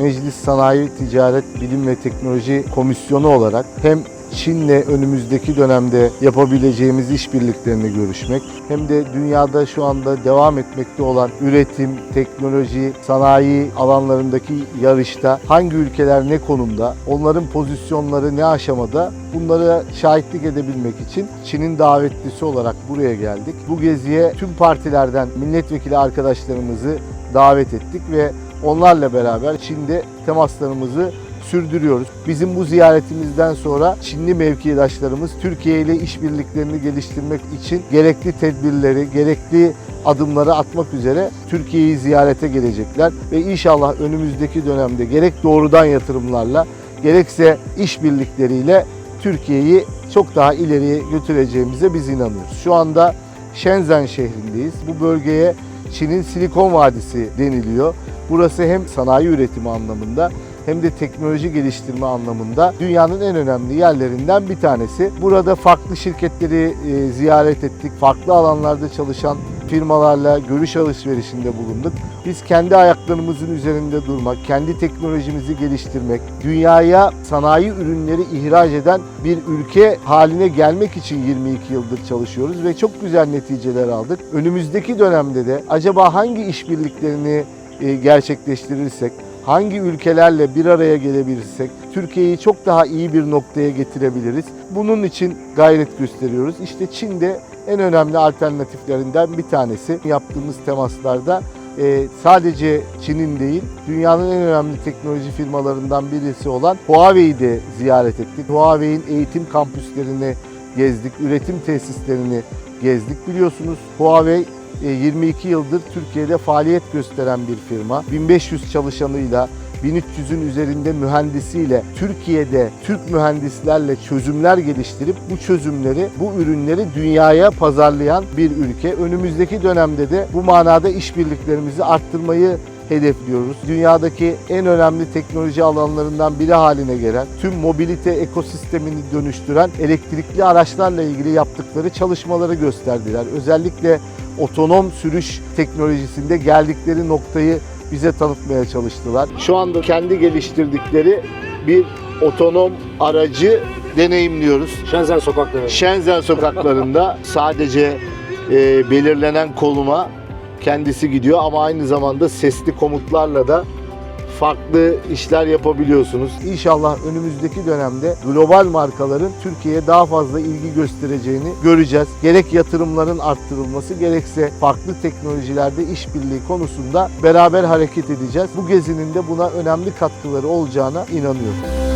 Meclis Sanayi, Ticaret, Bilim ve Teknoloji Komisyonu olarak hem Çin'le önümüzdeki dönemde yapabileceğimiz işbirliklerini görüşmek hem de dünyada şu anda devam etmekte olan üretim, teknoloji, sanayi alanlarındaki yarışta hangi ülkeler ne konumda, onların pozisyonları ne aşamada bunlara şahitlik edebilmek için Çin'in davetlisi olarak buraya geldik. Bu geziye tüm partilerden milletvekili arkadaşlarımızı davet ettik ve onlarla beraber Çin'de temaslarımızı sürdürüyoruz. Bizim bu ziyaretimizden sonra Çinli mevkidaşlarımız Türkiye ile işbirliklerini geliştirmek için gerekli tedbirleri, gerekli adımları atmak üzere Türkiye'yi ziyarete gelecekler ve inşallah önümüzdeki dönemde gerek doğrudan yatırımlarla gerekse işbirlikleriyle Türkiye'yi çok daha ileriye götüreceğimize biz inanıyoruz. Şu anda Shenzhen şehrindeyiz. Bu bölgeye Çin'in Silikon Vadisi deniliyor. Burası hem sanayi üretimi anlamında hem de teknoloji geliştirme anlamında dünyanın en önemli yerlerinden bir tanesi. Burada farklı şirketleri e, ziyaret ettik. Farklı alanlarda çalışan firmalarla görüş alışverişinde bulunduk. Biz kendi ayaklarımızın üzerinde durmak, kendi teknolojimizi geliştirmek, dünyaya sanayi ürünleri ihraç eden bir ülke haline gelmek için 22 yıldır çalışıyoruz ve çok güzel neticeler aldık. Önümüzdeki dönemde de acaba hangi işbirliklerini gerçekleştirirsek, hangi ülkelerle bir araya gelebilirsek Türkiye'yi çok daha iyi bir noktaya getirebiliriz. Bunun için gayret gösteriyoruz. İşte Çin de en önemli alternatiflerinden bir tanesi. Yaptığımız temaslarda e, sadece Çin'in değil, dünyanın en önemli teknoloji firmalarından birisi olan Huawei'yi de ziyaret ettik. Huawei'in eğitim kampüslerini gezdik, üretim tesislerini gezdik. Biliyorsunuz Huawei e, 22 yıldır Türkiye'de faaliyet gösteren bir firma. 1500 çalışanıyla 1300'ün üzerinde mühendisiyle Türkiye'de Türk mühendislerle çözümler geliştirip bu çözümleri, bu ürünleri dünyaya pazarlayan bir ülke. Önümüzdeki dönemde de bu manada işbirliklerimizi arttırmayı hedefliyoruz. Dünyadaki en önemli teknoloji alanlarından biri haline gelen, tüm mobilite ekosistemini dönüştüren elektrikli araçlarla ilgili yaptıkları çalışmaları gösterdiler. Özellikle otonom sürüş teknolojisinde geldikleri noktayı bize tanıtmaya çalıştılar. Şu anda kendi geliştirdikleri bir otonom aracı deneyimliyoruz. Shenzhen sokakları. Shenzhen sokaklarında sadece e, belirlenen konuma kendisi gidiyor ama aynı zamanda sesli komutlarla da farklı işler yapabiliyorsunuz. İnşallah önümüzdeki dönemde global markaların Türkiye'ye daha fazla ilgi göstereceğini göreceğiz. Gerek yatırımların arttırılması gerekse farklı teknolojilerde işbirliği konusunda beraber hareket edeceğiz. Bu gezinin de buna önemli katkıları olacağına inanıyorum.